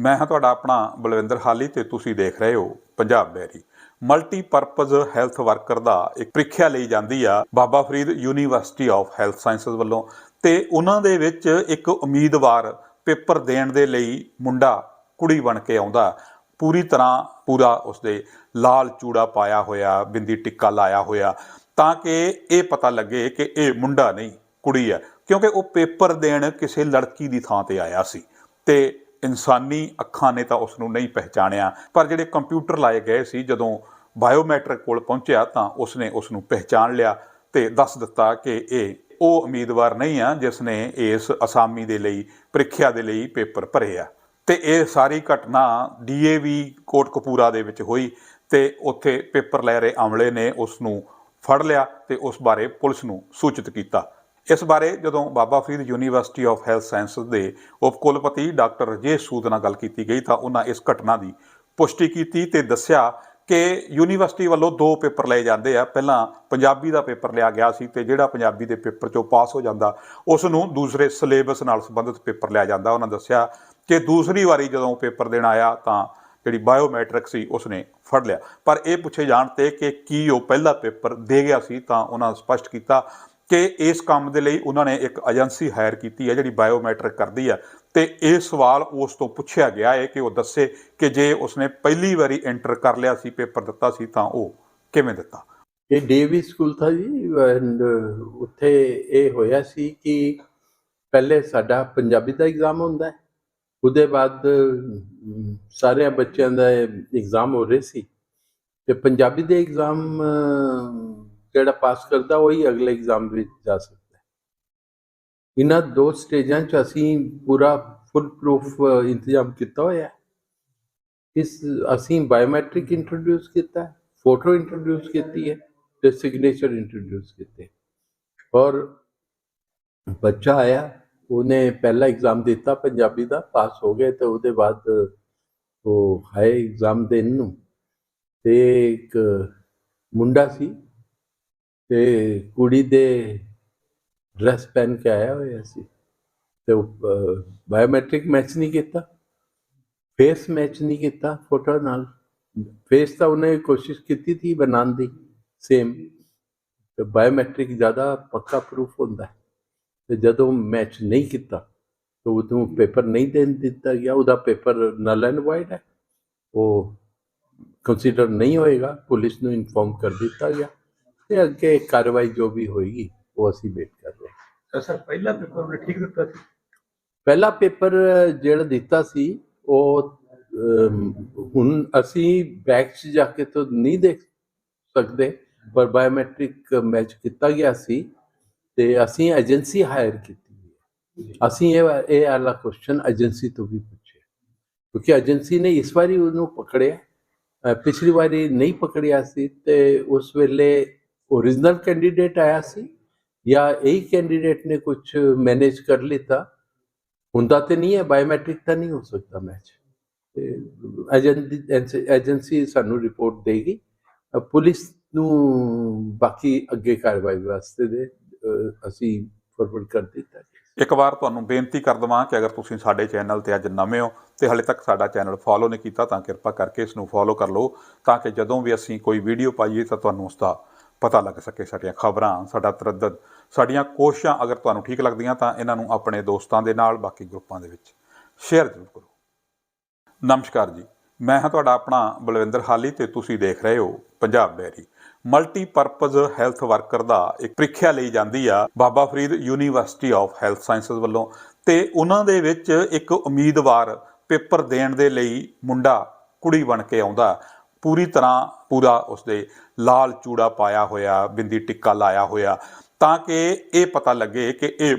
ਮੈਂ ਹਾਂ ਤੁਹਾਡਾ ਆਪਣਾ ਬਲਵਿੰਦਰ ਹਾਲੀ ਤੇ ਤੁਸੀਂ ਦੇਖ ਰਹੇ ਹੋ Punjab dairy multipurpose health worker ਦਾ ਇੱਕ ਪ੍ਰੀਖਿਆ ਲਈ ਜਾਂਦੀ ਆ Baba Farid University of Health Sciences ਵੱਲੋਂ ਤੇ ਉਹਨਾਂ ਦੇ ਵਿੱਚ ਇੱਕ ਉਮੀਦਵਾਰ ਪੇਪਰ ਦੇਣ ਦੇ ਲਈ ਮੁੰਡਾ ਕੁੜੀ ਬਣ ਕੇ ਆਉਂਦਾ। ਪੂਰੀ ਤਰ੍ਹਾਂ ਪੂਰਾ ਉਸਦੇ ਲਾਲ ਚੂੜਾ ਪਾਇਆ ਹੋਇਆ, ਬਿੰਦੀ ਟਿੱਕਾ ਲਾਇਆ ਹੋਇਆ, ਤਾਂ ਕਿ ਇਹ ਪਤਾ ਲੱਗੇ ਕਿ ਇਹ ਮੁੰਡਾ ਨਹੀਂ, ਕੁੜੀ ਹੈ ਕਿਉਂਕਿ ਉਹ ਪੇਪਰ ਦੇਣ ਕਿਸੇ ਲੜਕੀ ਦੀ ਥਾਂ ਤੇ ਆਇਆ ਸੀ। ਤੇ ਇਨਸਾਨੀ ਅੱਖਾਂ ਨੇ ਤਾਂ ਉਸ ਨੂੰ ਨਹੀਂ ਪਹਿਚਾਣਿਆ। ਪਰ ਜਿਹੜੇ ਕੰਪਿਊਟਰ ਲਾਏ ਗਏ ਸੀ, ਜਦੋਂ ਬਾਇਓਮੈਟ੍ਰਿਕ ਕੋਲ ਪਹੁੰਚਿਆ ਤਾਂ ਉਸਨੇ ਉਸ ਨੂੰ ਪਹਿਚਾਣ ਲਿਆ ਤੇ ਦੱਸ ਦਿੱਤਾ ਕਿ ਇਹ ਉਹ ਉਮੀਦਵਾਰ ਨਹੀਂ ਆ ਜਿਸ ਨੇ ਇਸ ਅਸਾਮੀ ਦੇ ਲਈ, ਪ੍ਰੀਖਿਆ ਦੇ ਲਈ ਪੇਪਰ ਭਰੇ ਆ। ਤੇ ਇਹ ਸਾਰੀ ਘਟਨਾ ਡੀਏਵੀ ਕੋਟਕਪੂਰਾ ਦੇ ਵਿੱਚ ਹੋਈ ਤੇ ਉੱਥੇ ਪੇਪਰ ਲੈ ਰਹੇ ਅਮਲੇ ਨੇ ਉਸ ਨੂੰ ਫੜ ਲਿਆ ਤੇ ਉਸ ਬਾਰੇ ਪੁਲਿਸ ਨੂੰ ਸੂਚਿਤ ਕੀਤਾ। ਇਸ ਬਾਰੇ ਜਦੋਂ Baba Farid University of Health Sciences ਦੇ ਉਪ ਕੁਲਪਤੀ ਡਾਕਟਰ ਰਜੇਸ਼ ਸੂਦ ਨਾਲ ਗੱਲ ਕੀਤੀ ਗਈ ਤਾਂ ਉਹਨਾਂ ਇਸ ਘਟਨਾ ਦੀ ਪੁਸ਼ਟੀ ਕੀਤੀ ਤੇ ਦੱਸਿਆ ਕਿ ਯੂਨੀਵਰਸਿਟੀ ਵੱਲੋਂ ਦੋ ਪੇਪਰ ਲਏ ਜਾਂਦੇ ਆ। ਪਹਿਲਾਂ ਪੰਜਾਬੀ ਦਾ ਪੇਪਰ ਲਿਆ ਗਿਆ ਸੀ ਤੇ ਜਿਹੜਾ ਪੰਜਾਬੀ ਦੇ ਪੇਪਰ ਚੋਂ ਪਾਸ ਹੋ ਜਾਂਦਾ, ਉਸ ਨੂੰ ਦੂਸਰੇ ਸਿਲੇਬਸ ਨਾਲ ਸੰਬੰਧਿਤ ਪੇਪਰ ਲਿਆ ਜਾਂਦਾ। ਉਹਨਾਂ ਦੱਸਿਆ ਕਿ ਦੂਸਰੀ ਵਾਰੀ ਜਦੋਂ ਪੇਪਰ ਦੇਣ ਆਇਆ ਤਾਂ ਜਿਹੜੀ ਬਾਇਓਮੈਟ੍ਰਿਕ ਸੀ, ਉਸਨੇ ਫੜ ਲਿਆ। ਪਰ ਇਹ ਪੁੱਛੇ ਜਾਣ ਤੇ ਕਿ ਕੀ ਉਹ ਪਹਿਲਾ ਪੇਪਰ ਦੇ ਗਿਆ ਸੀ ਤਾਂ ਉਹਨਾਂ ਸਪਸ਼ਟ ਕੀਤਾ ਕਿ ਇਸ ਕੰਮ ਦੇ ਲਈ ਉਹਨਾਂ ਨੇ ਇੱਕ ਏਜੰਸੀ ਹਾਇਰ ਕੀਤੀ ਹੈ ਜਿਹੜੀ ਬਾਇਓਮੈਟ੍ਰਿਕ ਕਰਦੀ ਹੈ। ਤੇ ਇਹ ਸਵਾਲ ਉਸ ਤੋਂ ਪੁੱਛਿਆ ਗਿਆ ਹੈ ਕਿ ਉਹ ਦੱਸੇ ਕਿ ਜੇ ਉਸਨੇ ਪਹਿਲੀ ਵਾਰੀ ਐਂਟਰ ਕਰ ਲਿਆ ਸੀ ਪੇਪਰ ਦਿੱਤਾ ਸੀ ਤਾਂ ਉਹ ਕਿਵੇਂ ਦਿੱਤਾ? ਇਹ ਡੀਏਵੀ ਸਕੂਲ ਥਾ ਜੀ ਐਂਡ ਉੱਥੇ ਇਹ ਹੋਇਆ ਸੀ ਕਿ ਪਹਿਲੇ ਸਾਡਾ ਪੰਜਾਬੀ ਦਾ ਐਗਜ਼ਾਮ ਹੁੰਦਾ ਹੈ ਉਹਦੇ ਬਾਅਦ ਅਮ, ਸਾਰਿਆਂ ਬੱਚਿਆਂ ਦਾ ਐਗਜ਼ਾਮ ਹੋ ਰਹੇ ਸੀ। ਤੇ ਪੰਜਾਬੀ ਦੇ ਐਗਜ਼ਾਮ ਜਿਹੜਾ ਪਾਸ ਕਰਦਾ, ਉਹੀ ਅਗਲੇ ਐਗਜ਼ਾਮ ਵਿੱਚ ਜਾ ਸਕਦਾ ਹੈ। ਇਹਨਾਂ ਦੋ ਸਟੇਜਾਂ 'ਚ ਅਸੀਂ ਪੂਰਾ ਫੁੱਲ ਪ੍ਰੂਫ ਇੰਤਜ਼ਾਮ ਕੀਤਾ ਹੋਇਆ ਹੈ। ਇਸ, ਅਸੀਂ ਬਾਇਓਮੈਟ੍ਰਿਕ ਇੰਟਰੋਡਿਊਸ ਕੀਤਾ ਫੋਟੋ ਇੰਟਰੋਡਿਊਸ ਕੀਤੀ ਹੈ ਤੇ ਸਿਗਨੇਚਰ ਇੰਟਰੋਡਿਊਸ ਕੀਤੇ ਔਰ ਬੱਚਾ ਆਇਆ, ਉਹਨੇ ਪਹਿਲਾ ਐਗਜ਼ਾਮ ਦਿੱਤਾ ਪੰਜਾਬੀ ਦਾ, ਪਾਸ ਹੋ ਗਏ ਤੇ ਉਹਦੇ ਬਾਅਦ ਉਹ ਹਾਈ ਐਗਜ਼ਾਮ ਦੇਣ ਨੂੰ। ਤੇ ਇੱਕ ਮੁੰਡਾ ਸੀ ਤੇ ਕੁੜੀ ਦੇ ਡਰੈਸ ਪਹਿਨ ਕੇ ਆਇਆ ਹੋਇਆ ਸੀ ਤੇ ਬਾਇਓਮੈਟ੍ਰਿਕ ਮੈਚ ਨਹੀਂ ਕੀਤਾ ਫੇਸ ਮੈਚ ਨਹੀਂ ਕੀਤਾ ਫੋਟੋ ਨਾਲ। ਫੇਸ ਤਾਂ ਉਹਨੇ ਕੋਸ਼ਿਸ਼ ਕੀਤੀ ਸੀ ਬਣਾਉਣ ਦੀ ਸੇਮ ਤੇ ਬਾਇਓਮੈਟ੍ਰਿਕ ਜ਼ਿਆਦਾ ਪੱਕਾ ਪ੍ਰੂਫ ਹੁੰਦਾ ਹੈ। ਤੇ ਜਦੋਂ ਮੈਚ ਨਹੀਂ ਕੀਤਾ, ਤਾਂ ਉਦੋਂ ਪੇਪਰ ਨਹੀਂ ਦੇਣ ਦਿੱਤਾ ਗਿਆ, ਉਹਦਾ ਪੇਪਰ ਨਲ ਐਂਡ ਵਾਈਡ ਹੈ। ਉਹ ਕੰਸੀਡਰ ਨਹੀਂ ਹੋਏਗਾ, ਪੁਲਿਸ ਨੂੰ ਇਨਫੋਰਮ ਕਰ ਦਿੱਤਾ ਗਿਆ। ਤੇ ਅੱਗੇ ਕਾਰਵਾਈ ਜੋ ਵੀ ਹੋਏਗੀ ਉਹ ਅਸੀਂ ਵੇਟ ਕਰ ਰਹੇ ਹਾਂ। ਸਰ ਪਹਿਲਾ ਪੇਪਰ ਉਹਨੇ ਠੀਕ ਦਿੱਤਾ ਸੀ? ਪਹਿਲਾ ਪੇਪਰ ਜਿਹੜਾ ਦਿੱਤਾ ਸੀ ਉਹ ਹੁਣ ਅਸੀਂ ਬੈਕ 'ਚ ਜਾ ਕੇ ਤਾਂ ਨਹੀਂ ਦੇਖ ਸਕਦੇ ਪਰ ਬਾਇਓਮੈਟ੍ਰਿਕ ਮੈਚ ਕੀਤਾ ਗਿਆ ਸੀ ਤੇ ਅਸੀਂ ਏਜੰਸੀ ਹਾਇਰ ਕੀਤੀ ਹੈ। ਅਸੀਂ ਇਹ ਇਹ ਵਾਲਾ ਕੁਐਸਚਨ ਏਜੰਸੀ ਤੋਂ ਵੀ ਪੁੱਛਿਆ। ਕਿਉਂਕਿ ਏਜੰਸੀ ਨੇ ਇਸ ਵਾਰੀ ਉਹਨੂੰ ਪਕੜਿਆ ਪਿਛਲੀ ਵਾਰੀ ਨਹੀਂ ਪਕੜਿਆ ਸੀ ਤੇ ਉਸ ਵੇਲੇ ओरिजिनल ਕੈਂਡੀਡੇਟ ਆਇਆ ਸੀ ਜਾਂ ਇਹੀ ਕੈਂਡੀਡੇਟ ਨੇ ਕੁਝ ਮੈਨੇਜ ਕਰ ਲਿੱਤਾ ਹੁੰਦਾ ਤੇ ਨਹੀਂ ਹੈ ਬਾਇਓਮੈਟ੍ਰਿਕ ਤਾਂ ਨਹੀਂ ਹੋ ਸਕਦਾ ਮੈਚ ਤੇ ਏਜੰਸੀ ਏਜੰਸੀ ਸਾਨੂੰ ਰਿਪੋਰਟ ਦੇਗੀ ਅ, ਪੁਲਿਸ ਨੂੰ ਬਾਕੀ ਅੱਗੇ ਕਾਰਵਾਈ ਵਾਸਤੇ ਦੇ ਅ, ਅਸੀਂ ਫਾਰਵਰਡ ਕਰ ਦਿੱਤਾ ਇੱਕ ਵਾਰ ਤੁਹਾਨੂੰ ਬੇਨਤੀ ਕਰ ਦਵਾਂ ਕਿ ਅਗਰ ਤੁਸੀਂ ਸਾਡੇ ਚੈਨਲ ਤੇ ਅੱਜ ਨਵੇਂ ਹੋ ਤੇ ਹਲੇ ਤੱਕ ਸਾਡਾ ਚੈਨਲ ਫੋਲੋ ਨਹੀਂ ਕੀਤਾ ਤਾਂ ਕਿਰਪਾ ਕਰਕੇ ਇਸ ਨੂੰ ਫੋਲੋ ਕਰ ਲਓ ਤਾਂ ਕਿ ਜਦੋਂ ਵੀ ਅਸੀਂ ਕੋਈ ਵੀਡੀਓ ਪਾਈਏ ਤਾਂ ਤੁਹਾਨੂੰ ਉਸ ਦਾ ਪਤਾ ਲੱਗ ਸਕੇ ਸਾਡੀਆਂ ਖਬਰਾਂ, ਸਾਡਾ ਤਰੱਦਦ, ਸਾਡੀਆਂ ਕੋਸ਼ਿਸ਼ਾਂ ਅਗਰ ਤੁਹਾਨੂੰ ਠੀਕ ਲੱਗਦੀਆਂ ਤਾਂ ਇਹਨਾਂ ਨੂੰ ਆਪਣੇ ਦੋਸਤਾਂ ਦੇ ਨਾਲ, ਬਾਕੀ ਗਰੁੱਪਾਂ ਦੇ ਵਿੱਚ ਸ਼ੇਅਰ ਜ਼ਰੂਰ ਕਰੋ। ਨਮਸਕਾਰ ਜੀ, ਮੈਂ ਹਾਂ ਤੁਹਾਡਾ ਆਪਣਾ ਬਲਵਿੰਦਰ ਹਾਲੀ ਤੇ ਤੁਸੀਂ ਦੇਖ ਰਹੇ ਹੋ Punjab dairy multipurpose health worker ਦਾ ਇੱਕ ਪ੍ਰੀਖਿਆ ਲਈ ਜਾਂਦੀ ਆ Baba Farid University of Health Sciences ਵੱਲੋਂ ਤੇ ਉਹਨਾਂ ਦੇ ਵਿੱਚ ਇੱਕ ਉਮੀਦਵਾਰ ਪੇਪਰ ਦੇਣ ਦੇ ਲਈ ਮੁੰਡਾ ਕੁੜੀ ਬਣ ਕੇ ਆਉਂਦਾ। ਪੂਰੀ ਤਰ੍ਹਾਂ ਪੂਰਾ ਉਸਦੇ ਲਾਲ ਚੂੜਾ ਪਾਇਆ ਹੋਇਆ, ਬਿੰਦੀ ਟਿੱਕਾ ਲਾਇਆ ਹੋਇਆ, ਤਾਂ ਕਿ ਇਹ ਪਤਾ ਲੱਗੇ ਕਿ ਇਹ